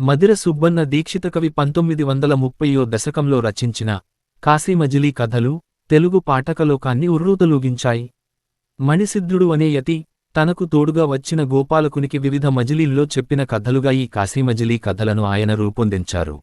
మదిర సుబ్బన్న దీక్షిత కవి పంతొమ్మిది వందల ముప్పయో దశకంలో రచించిన కాశీమజిలీ కథలు తెలుగు పాఠకలోకాన్ని ఉర్రూతలూగించాయి. మణిసిద్ధుడు అనే యతి తనకు తోడుగా వచ్చిన గోపాలకునికి వివిధ మజిలీల్లో చెప్పిన కథలుగా ఈ కాశీమజిలీ కథలను ఆయన రూపొందించారు.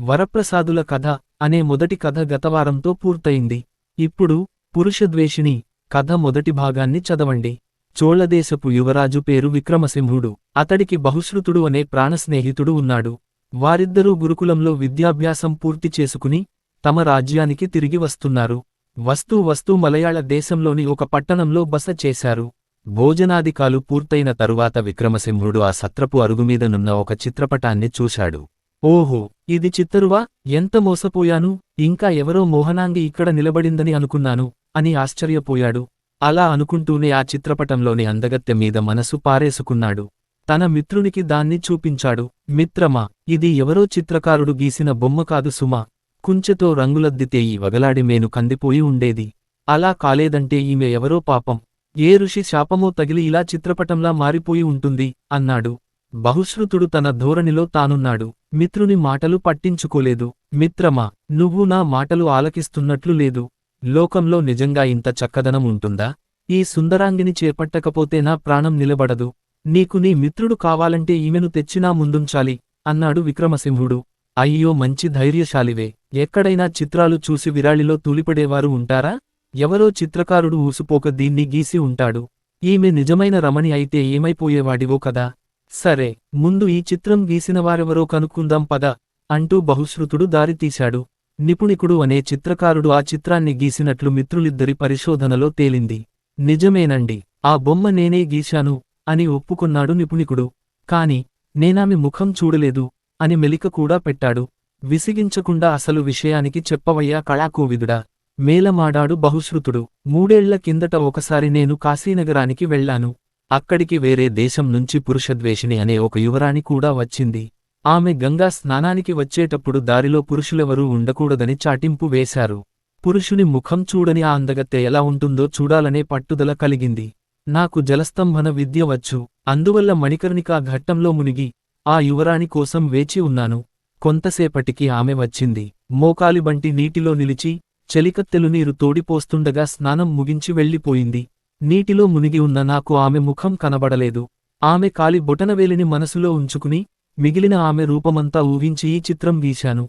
వరప్రసాదుల కథ అనే మొదటి కథ గతవారంతో పూర్తయింది. ఇప్పుడు పురుషద్వేషిణి కథ మొదటి భాగాన్ని చదవండి. చోళదేశపు యువరాజు పేరు విక్రమసింహుడు. అతడికి బహుశ్రుతుడు అనే ప్రాణస్నేహితుడు ఉన్నాడు. వారిద్దరూ గురుకులంలో విద్యాభ్యాసం పూర్తి చేసుకుని తమ రాజ్యానికి తిరిగి వస్తున్నారు. వస్తూ వస్తూ మలయాళ దేశంలోని ఒక పట్టణంలో బస చేశారు. భోజనాదికాలు పూర్తయిన తరువాత విక్రమసింహుడు ఆ సత్రపు అరుగుమీదనున్న ఒక చిత్రపటాన్ని చూశాడు. ఓహో ఇది చిత్తరువా? ఎంత మోసపోయాను? ఇంకా ఎవరో మోహనాంగి ఇక్కడ నిలబడిందని అనుకున్నాను అని ఆశ్చర్యపోయాడు. అలా అనుకుంటూనే ఆ చిత్రపటంలోని అందగత్తె మీద మనసు పారేసుకున్నాడు. తన మిత్రునికి దాన్ని చూపించాడు. మిత్రమా ఇది ఎవరో చిత్రకారుడు గీసిన బొమ్మ కాదు సుమా. కుంచెతో రంగులద్దితే ఈ వగలాడి మేను కందిపోయి ఉండేది. అలా కాలేదంటే ఈమె ఎవరో పాపం. ఏ ఋషి శాపమో తగిలి ఇలా చిత్రపటంలా మారిపోయి ఉంటుంది అన్నాడు. బహుశ్రుతుడు తన ధోరణిలో తానున్నాడు. మిత్రుని మాటలు పట్టించుకోలేదు. మిత్రమా నువ్వు నా మాటలు ఆలకిస్తున్నట్లు లేదు. లోకంలో నిజంగా ఇంత చక్కదనం ఉంటుందా? ఈ సుందరాంగిని చేపట్టకపోతే నా ప్రాణం నిలబడదు. నీకు నీ మిత్రుడు కావాలంటే ఈమెను తెచ్చినా ముందుంచాలి అన్నాడు విక్రమసింహుడు. అయ్యో మంచి ధైర్యశాలివే. ఎక్కడైనా చిత్రాలు చూసి విరాళిలో తూలిపడేవారు ఉంటారా? ఎవరో చిత్రకారుడు ఊసుపోక దీన్ని గీసి ఉంటాడు. ఈమె నిజమైన రమణి అయితే ఏమైపోయేవాడివో కదా. సరే ముందు ఈ చిత్రం గీసినవారెవరో కనుక్కుందాం పద అంటూ బహుశ్రుతుడు దారితీశాడు. నిపుణికుడు అనే చిత్రకారుడు ఆ చిత్రాన్ని గీసినట్లు మిత్రులిద్దరి పరిశోధనలో తేలింది. నిజమేనండి ఆ బొమ్మ నేనే గీశాను అని ఒప్పుకున్నాడు నిపుణికుడు. కాని నేనామి ముఖం చూడలేదు అని మెలిక కూడా పెట్టాడు. విసిగించకుండా అసలు విషయానికి చెప్పవయ్యా కళాకోవిదుడా. మేలమాడాడు బహుశ్రుతుడు. మూడేళ్ళ కిందట ఒకసారి నేను కాశీనగరానికి వెళ్ళాను అక్కడికి వేరే దేశం నుంచి పురుషద్వేషిణి అనే ఒక యువరాణి కూడా వచ్చింది. ఆమె గంగా స్నానానికి వచ్చేటప్పుడు దారిలో పురుషులెవరూ ఉండకూడదని చాటింపు వేశారు. పురుషుని ముఖం చూడని ఆ అందగత్తె ఎలా ఉంటుందో చూడాలనే పట్టుదల కలిగింది. నాకు జలస్తంభన విద్య వచ్చు. అందువల్ల మణికర్ణికా ఘట్టంలో మునిగి ఆ యువరాణి కోసం వేచి ఉన్నాను. కొంతసేపటికి ఆమె వచ్చింది. మోకాలిబంటి నీటిలో నిలిచి చెలికత్తెలు నీరు తోడిపోస్తుండగా స్నానం ముగించి వెళ్ళిపోయింది. నీటిలో మునిగి ఉన్న నాకు ఆమె ముఖం కనబడలేదు. ఆమె కాలి బొటనవేలిని మనసులో ఉంచుకుని మిగిలిన ఆమె రూపమంతా ఊహించి ఈ చిత్రం గీశాను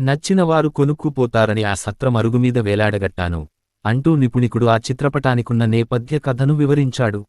నచ్చినవారు కొనుక్కుపోతారని ఆ సత్రం అరుగుమీద వేలాడగట్టాను. అంటూ నిపుణికుడు ఆ చిత్రపటానికున్న నేపథ్య కథను వివరించాడు.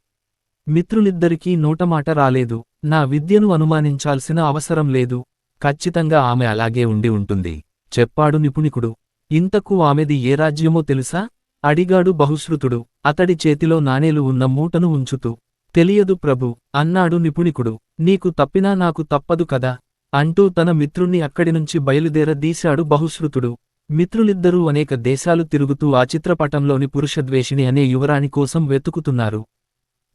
మిత్రులిద్దరికీ నోటమాట రాలేదు. నా విద్యను అనుమానించాల్సిన అవసరం లేదు. ఖచ్చితంగా ఆమె అలాగే ఉండి ఉంటుంది. చెప్పాడు నిపుణికుడు. ఇంతకు ఆమెది ఏ రాజ్యమో తెలుసా? అడిగాడు బహుశ్రుతుడు. అతడి చేతిలో నాణేలు ఉన్న మూటను ఉంచుతూ. తెలియదు ప్రభు అన్నాడు నిపుణికుడు. నీకు తప్పినా నాకు తప్పదు కదా? అంటూ తన మిత్రుణ్ణి అక్కడినుంచి బయలుదేరదీశాడు బహుశ్రుతుడు. మిత్రులిద్దరూ అనేక దేశాలు తిరుగుతూ ఆ చిత్రపటంలోని పురుషద్వేషిణి అనే యువరాణి కోసం వెతుకుతున్నారు.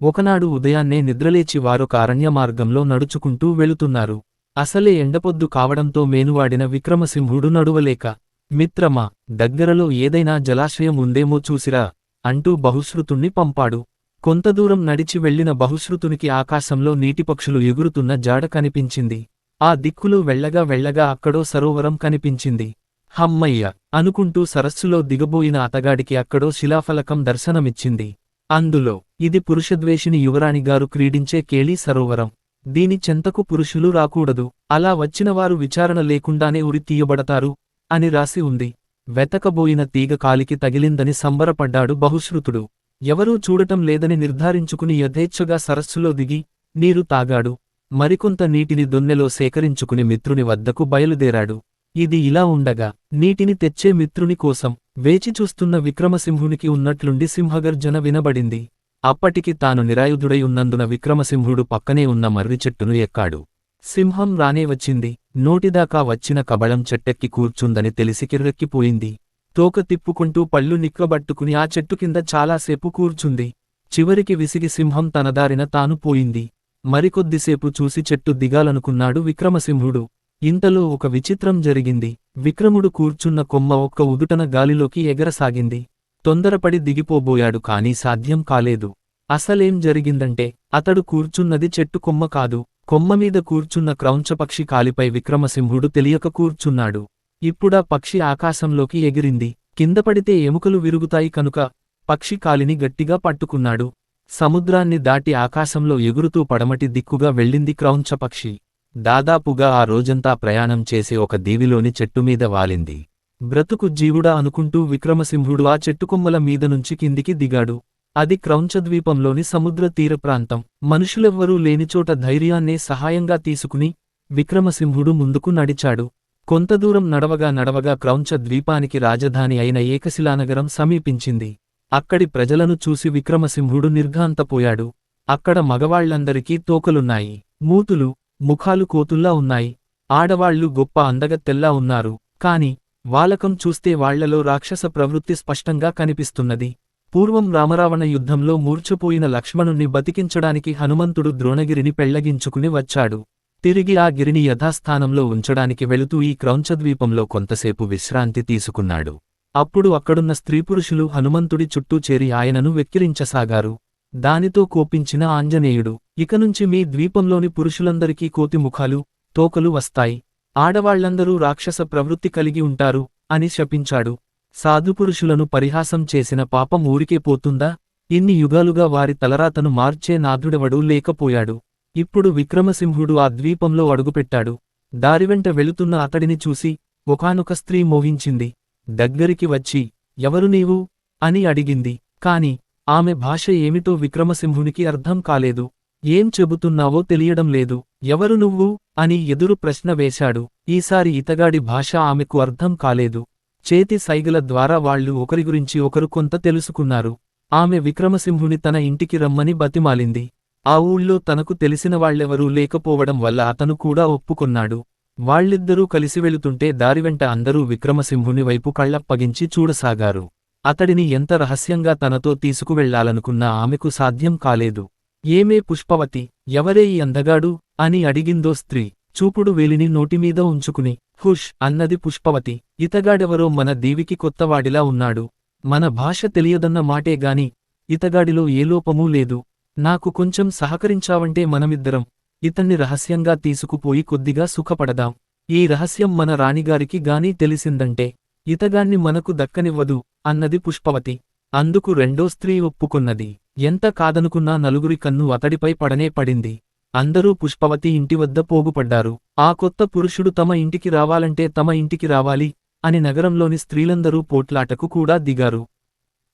ఒకనాడు ఉదయాన్నే నిద్రలేచి వారొక అరణ్య మార్గంలో నడుచుకుంటూ వెళుతున్నారు. అసలే ఎండపొద్దు కావడంతో మేనువాడిన విక్రమసింహుడు నడువలేక మిత్రమా దగ్గరలో ఏదైనా జలాశయం ఉందేమో చూసిరా అంటూ బహుశ్రుతుణ్ణి పంపాడు. కొంత దూరం నడిచి వెళ్ళిన బహుశ్రుతునికి ఆకాశంలో నీటిపక్షులు ఎగురుతున్న జాడ కనిపించింది. ఆ దిక్కులు వెళ్ళగా వెళ్ళగా అక్కడో సరోవరం కనిపించింది. హమ్మయ్య! అనుకుంటూ సరస్సులో దిగబోయిన అతగాడికి అక్కడో శిలాఫలకం దర్శనమిచ్చింది. అందులో ఇది పురుషద్వేషిని యువరాణిగారు క్రీడించే కేళీ సరోవరం. దీని చెంతకు పురుషులు రాకూడదు. అలా వచ్చినవారు విచారణ లేకుండానే ఉరి తీయబడతారు అని రాసి ఉంది. వెతకబోయిన తీగ కాలికి తగిలిందని సంబరపడ్డాడు బహుశ్రుతుడు. ఎవరూ చూడటం లేదని నిర్ధారించుకుని యథేచ్ఛగా సరస్సులో దిగి నీరు తాగాడు. మరికొంత నీటిని దొన్నెలో సేకరించుకుని మిత్రుని వద్దకు బయలుదేరాడు. ఇది ఇలా ఉండగా నీటిని తెచ్చే మిత్రుని కోసం వేచిచూస్తున్న విక్రమసింహునికి ఉన్నట్లుండి సింహగర్జన వినబడింది. అప్పటికి తాను నిరాయుధుడై ఉన్నందున విక్రమసింహుడు పక్కనే ఉన్న మర్రి చెట్టును ఎక్కాడు. సింహం రానే వచ్చింది. నోటిదాకా వచ్చిన కబళం చెట్టెక్కి కూర్చుందని తెలిసి కిర్రెక్కిపోయింది. తోక తిప్పుకుంటూ పళ్ళు నిక్కబట్టుకుని ఆ చెట్టు కింద చాలాసేపు కూర్చుంది. చివరికి విసిగి సింహం తనదారిన తాను పోయింది. మరికొద్దిసేపు చూసి చెట్టు దిగాలనుకున్నాడు విక్రమసింహుడు. ఇంతలో ఒక విచిత్రం జరిగింది. విక్రముడు కూర్చున్న కొమ్మ ఒక్క ఉదుటన గాలిలోకి ఎగరసాగింది. తొందరపడి దిగిపోబోయాడు కానీ సాధ్యం కాలేదు. అసలేం జరిగిందంటే అతడు కూర్చున్నది చెట్టు కొమ్మ కాదు. కొమ్మమీద కూర్చున్న క్రౌంచపక్షి కాలిపై విక్రమసింహుడు తెలియక కూర్చున్నాడు. ఇప్పుడా పక్షి ఆకాశంలోకి ఎగిరింది. కిందపడితే ఎముకలు విరుగుతాయి కనుక పక్షి కాలిని గట్టిగా పట్టుకున్నాడు. సముద్రాన్ని దాటి ఆకాశంలో ఎగురుతూ పడమటి దిక్కుగా వెళ్ళింది క్రౌంచపక్షి దాదాపుగా ఆ రోజంతా ప్రయాణం చేసే ఒక దీవిలోని చెట్టుమీద వాలింది. బ్రతుకు జీవుడా అనుకుంటూ విక్రమసింహుడు ఆ చెట్టుకొమ్మల మీద నుంచి కిందికి దిగాడు. అది క్రౌంచద్వీపంలోని సముద్ర తీర ప్రాంతం. మనుషులెవ్వరూ లేనిచోట ధైర్యాన్నే సహాయంగా తీసుకుని విక్రమసింహుడు ముందుకు నడిచాడు. కొంత దూరం నడవగా నడవగా క్రౌంచ ద్వీపానికి రాజధాని అయిన ఏకశిలానగరం సమీపించింది. అక్కడి ప్రజలను చూసి విక్రమసింహుడు నిర్ఘాంతపోయాడు. అక్కడ మగవాళ్ళందరికీ తోకలున్నాయి. మూతులు ముఖాలు కోతుల్లా ఉన్నాయి. ఆడవాళ్ళు గొప్ప అందగత్తెల్లా ఉన్నారు. కాని వాలకం చూస్తే వాళ్ళలో రాక్షస ప్రవృత్తి స్పష్టంగా కనిపిస్తున్నది. పూర్వం రామరావణ యుద్ధంలో మూర్ఛపోయిన లక్ష్మణుణ్ణి బతికించడానికి హనుమంతుడు ద్రోణగిరిని పెళ్ళగించుకుని వచ్చాడు. తిరిగి ఆ గిరిని యథాస్థానంలో ఉంచడానికి వెళుతూ ఈ క్రౌంచద్వీపంలో కొంతసేపు విశ్రాంతి తీసుకున్నాడు. అప్పుడు అక్కడున్న స్త్రీపురుషులు హనుమంతుడి చుట్టూ చేరి ఆయనను వెక్కిరించసాగారు. దానితో కోపించిన ఆంజనేయుడు ఇకనుంచి మీ ద్వీపంలోని పురుషులందరికీ కోతిముఖాలు తోకలు వస్తాయి. ఆడవాళ్ళందరూ రాక్షస ప్రవృత్తి కలిగి ఉంటారు అని శపించాడు. సాధుపురుషులను పరిహాసం చేసిన పాపం ఊరికే పోతుందా? ఇన్ని యుగాలుగా వారి తలరాతను మార్చే నాథుడెవడూ లేకపోయాడు. ఇప్పుడు విక్రమసింహుడు ఆ ద్వీపంలో అడుగుపెట్టాడు. దారివెంట వెళుతున్న అతడిని చూసి ఒకానొక స్త్రీ మోహించింది. దగ్గరికి వచ్చి ఎవరు నీవు అని అడిగింది. కాని ఆమె భాష ఏమిటో విక్రమసింహునికి అర్థం కాలేదు. ఏం చెబుతున్నావో తెలియడం లేదు. ఎవరు నువ్వు అని ఎదురు ప్రశ్న వేశాడు. ఈసారి ఇతగాడి భాష ఆమెకు అర్థం కాలేదు. చేతి సైగల ద్వారా వాళ్ళు ఒకరి గురించి ఒకరు కొంత తెలుసుకున్నారు. ఆమె విక్రమసింహుని తన ఇంటికి రమ్మని బతిమాలింది. ఆ ఊళ్ళో తనకు తెలిసిన వాళ్ళెవరూ లేకపోవడం వల్ల అతను కూడా ఒప్పుకొన్నాడు. వాళ్ళిద్దరూ కలిసి వెళుతుంటే దారివెంట అందరూ విక్రమసింహుని వైపు కళ్ళప్పగించి చూడసాగారు. అతడిని ఎంత రహస్యంగా తనతో తీసుకువెళ్ళాలనుకున్నా ఆమెకు సాధ్యం కాలేదు. ఏమే పుష్పవతి ఎవరే ఈ అందగాడు? అని అడిగిందో స్త్రీ. చూపుడు వేలిని నోటిమీద ఉంచుకుని హుష్ అన్నది పుష్పవతి. ఇతగాడెవరో మన దీవికి కొత్తవాడిలా ఉన్నాడు. మన భాష తెలియదన్న మాటే గాని ఇతగాడిలో ఏ లోపమూ లేదు. నాకు కొంచెం సహకరించావంటే మనమిద్దరం. ఇతన్ని రహస్యంగా తీసుకుపోయి కొద్దిగా సుఖపడదాం. ఈ రహస్యం మన రాణిగారికి గాని తెలిసిందంటే ఇతగాన్ని మనకు దక్కనివ్వదు అన్నది పుష్పవతి. అందుకు రెండో స్త్రీ ఒప్పుకున్నది. ఎంత కాదనుకున్నా నలుగురి కన్ను అతడిపై పడనే పడింది. అందరూ పుష్పవతి ఇంటివద్ద పోగుపడ్డారు. ఆ కొత్త పురుషుడు తమ ఇంటికి రావాలంటే తమ ఇంటికి రావాలి అని నగరంలోని స్త్రీలందరూ పోట్లాటకు కూడా దిగారు.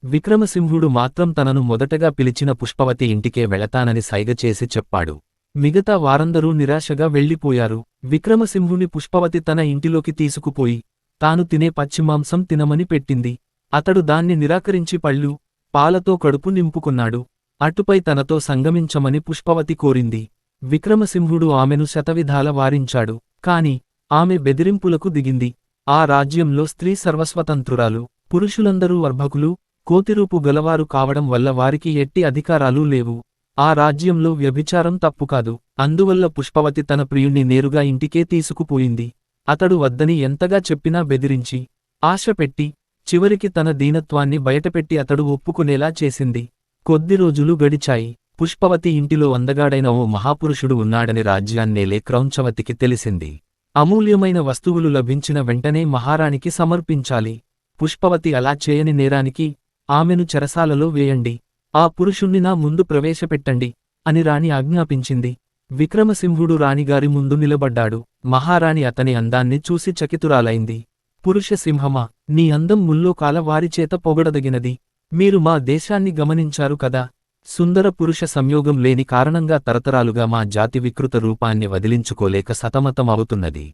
విక్రమసింహుడు మాత్రం తనను మొదటగా పిలిచిన పుష్పవతి ఇంటికే వెళతానని సైగ చేసి చెప్పాడు. మిగతా వారందరూ నిరాశగా వెళ్ళిపోయారు. విక్రమసింహుని పుష్పవతి తన ఇంటిలోకి తీసుకుపోయి తాను తినే పచ్చిమాంసం తినమని పెట్టింది. అతడు దాన్ని నిరాకరించి పళ్ళు పాలతో కడుపు నింపుకున్నాడు. అటుపై తనతో సంగమించమని పుష్పవతి కోరింది. విక్రమసింహుడు ఆమెను శతవిధాల వారించాడు. కాని ఆమె బెదిరింపులకు దిగింది. ఆ రాజ్యంలో స్త్రీ సర్వస్వతంత్రురాలు పురుషులందరూ వర్భకులు కోతిరూపు గలవారు కావడం వల్ల వారికి ఎట్టి అధికారాలు లేవు. ఆ రాజ్యంలో వ్యభిచారం తప్పుకాదు అందువల్ల పుష్పవతి తన ప్రియుణ్ణి నేరుగా ఇంటికే తీసుకుపోయింది. అతడు వద్దని ఎంతగా చెప్పినా బెదిరించి ఆశపెట్టి చివరికి తన దీనత్వాన్ని బయటపెట్టి అతడు ఒప్పుకునేలా చేసింది. కొద్ది రోజులు గడిచాయి. పుష్పవతి ఇంటిలో అందగాడైన ఓ మహాపురుషుడు ఉన్నాడని రాజ్యాన్నేలే క్రౌంచవతికి తెలిసింది. అమూల్యమైన వస్తువులు లభించిన వెంటనే మహారాణికి సమర్పించాలి. పుష్పవతి అలా చేయని నేరానికి ఆమెను చెరసాలలో వేయండి. ఆ పురుషుణ్ణి నా ముందు ప్రవేశపెట్టండి అని రాణి ఆజ్ఞాపించింది. విక్రమసింహుడు రాణిగారి ముందు నిలబడ్డాడు. మహారాణి అతని అందాన్ని చూసి చకితురాలైంది. పురుషసింహమా నీ అందం ముల్లోకాల వారిచేత పొగడదగినది. మీరు మా దేశాన్ని గమనించారు కదా. సుందర పురుష సంయోగం లేని కారణంగా తరతరాలుగా మా జాతి వికృత రూపాన్ని వదిలించుకోలేక సతమతం అవుతున్నది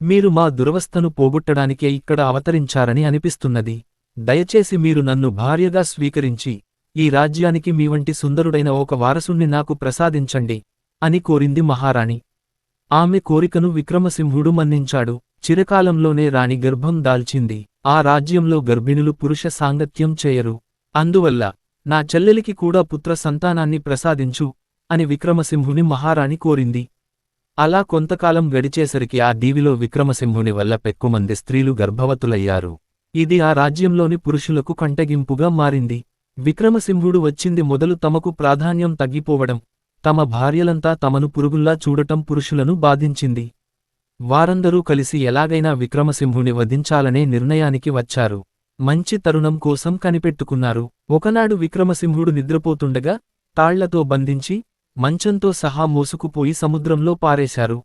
మీరు మా దురవస్థను పోగొట్టడానికే ఇక్కడ అవతరించారని అనిపిస్తున్నది. దయచేసి మీరు నన్ను భార్యగా స్వీకరించి ఈ రాజ్యానికి మీ వంటి సుందరుడైన ఒక వారసుణ్ణి నాకు ప్రసాదించండి అని కోరింది మహారాణి. ఆమె కోరికను విక్రమసింహుడు మన్నించాడు. చిరకాలంలోనే రాణి గర్భం దాల్చింది. ఆ రాజ్యంలో గర్భిణులు పురుష సాంగత్యం చేయరు. అందువల్ల నా చెల్లెలికి కూడా పుత్ర సంతానాన్ని ప్రసాదించు అని విక్రమసింహుని మహారాణి కోరింది. అలా కొంతకాలం గడిచేసరికి ఆ దీవిలో విక్రమసింహుని వల్ల పెక్కుమంది స్త్రీలు గర్భవతులయ్యారు. ఇది ఆ రాజ్యంలోని పురుషులకు కంటగింపుగా మారింది. విక్రమసింహుడు వచ్చింది మొదలు తమకు ప్రాధాన్యం తగ్గిపోవడం తమ భార్యలంతా తమను పురుగుల్లా చూడటం పురుషులను బాధించింది. వారందరూ కలిసి ఎలాగైనా విక్రమసింహుని వధించాలనే నిర్ణయానికి వచ్చారు. మంచి తరుణం కోసం కనిపెట్టుకున్నారు. ఒకనాడు విక్రమసింహుడు నిద్రపోతుండగా తాళ్ళతో బంధించి మంచంతో సహా మోసుకుపోయి సముద్రంలో పారేశారు.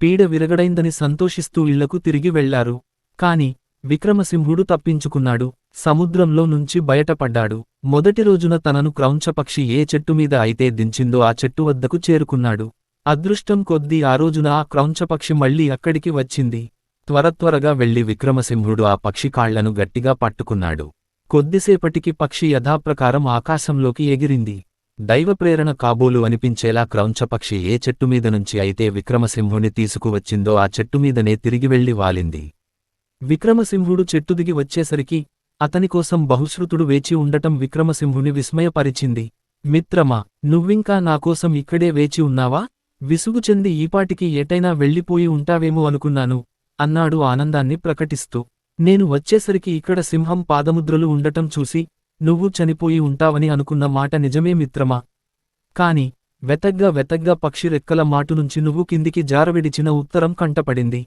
పీడ విరగడైందని సంతోషిస్తూ ఇళ్ళకు తిరిగి వెళ్ళారు. కాని విక్రమసింహుడు తప్పించుకున్నాడు. సముద్రంలో నుంచి బయటపడ్డాడు. మొదటి రోజున తనను క్రౌంచపక్షి ఏ చెట్టుమీద అయితే దించిందో ఆ చెట్టు వద్దకు చేరుకున్నాడు. అదృష్టం కొద్దీ ఆ రోజున ఆ క్రౌంచపక్షి మళ్ళీ అక్కడికి వచ్చింది. త్వరత్వరగా వెళ్ళి విక్రమసింహుడు ఆ పక్షి కాళ్ళను గట్టిగా పట్టుకున్నాడు. కొద్దిసేపటికి పక్షి యథాప్రకారం ఆకాశంలోకి ఎగిరింది. దైవప్రేరణ కాబోలు అనిపించేలా క్రౌంచపక్షి ఏ చెట్టుమీద నుంచి అయితే విక్రమసింహుని తీసుకువచ్చిందో ఆ చెట్టుమీదనే తిరిగి వెళ్ళి వాలింది. విక్రమసింహుడు చెట్టుదిగి వచ్చేసరికి అతనికోసం బహుశ్రుతుడు వేచి ఉండటం విక్రమసింహుని విస్మయపరిచింది. మిత్రమా నువ్వింకా నాకోసం ఇక్కడే వేచి ఉన్నావా? విసుగు చెంది ఈపాటికి ఎటైనా వెళ్ళిపోయి ఉంటావేమో అనుకున్నాను అన్నాడు ఆనందాన్ని ప్రకటిస్తూ. నేను వచ్చేసరికి ఇక్కడ సింహం పాదముద్రలు ఉండటం చూసి నువ్వు చనిపోయి ఉంటావని అనుకున్న మాట నిజమే మిత్రమా? కాని వెతగ్గా వెతగ్గా పక్షి రెక్కల మాటు నుంచి నువ్వు కిందికి జారవిడిచిన ఉత్తరం కంటపడింది.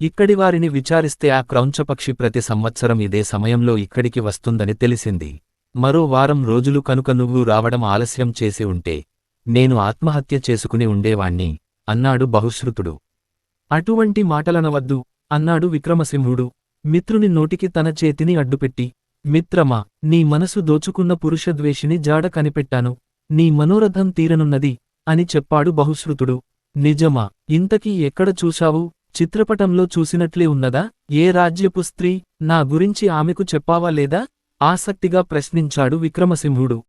ఇక్కడివారిని విచారిస్తే ఆ క్రౌంచపక్షి ప్రతి సంవత్సరం ఇదే సమయంలో ఇక్కడికి వస్తుందని తెలిసింది. మరో వారం రోజులు కనుక నువ్వు రావడం ఆలస్యం చేసి ఉంటే నేను ఆత్మహత్య చేసుకుని ఉండేవాణ్ణి అన్నాడు బహుశ్రుతుడు. అటువంటి మాటలనవద్దు అన్నాడు విక్రమసింహుడు. మిత్రుని నోటికి తన చేతిని అడ్డుపెట్టి మిత్రమా నీ మనసు దోచుకున్న పురుషద్వేషిని జాడ కనిపెట్టాను నీ మనోరథం తీరనున్నది అని చెప్పాడు బహుశ్రుతుడు. నిజమా ఇంతకీ ఎక్కడ చూశావు? చిత్రపటంలో చూసినట్లే ఉన్నదా? ఏ రాజ్యపు స్త్రీ నా గురించి ఆమెకు చెప్పావా లేదా? ఆసక్తిగా ప్రశ్నించాడు విక్రమసింహుడు.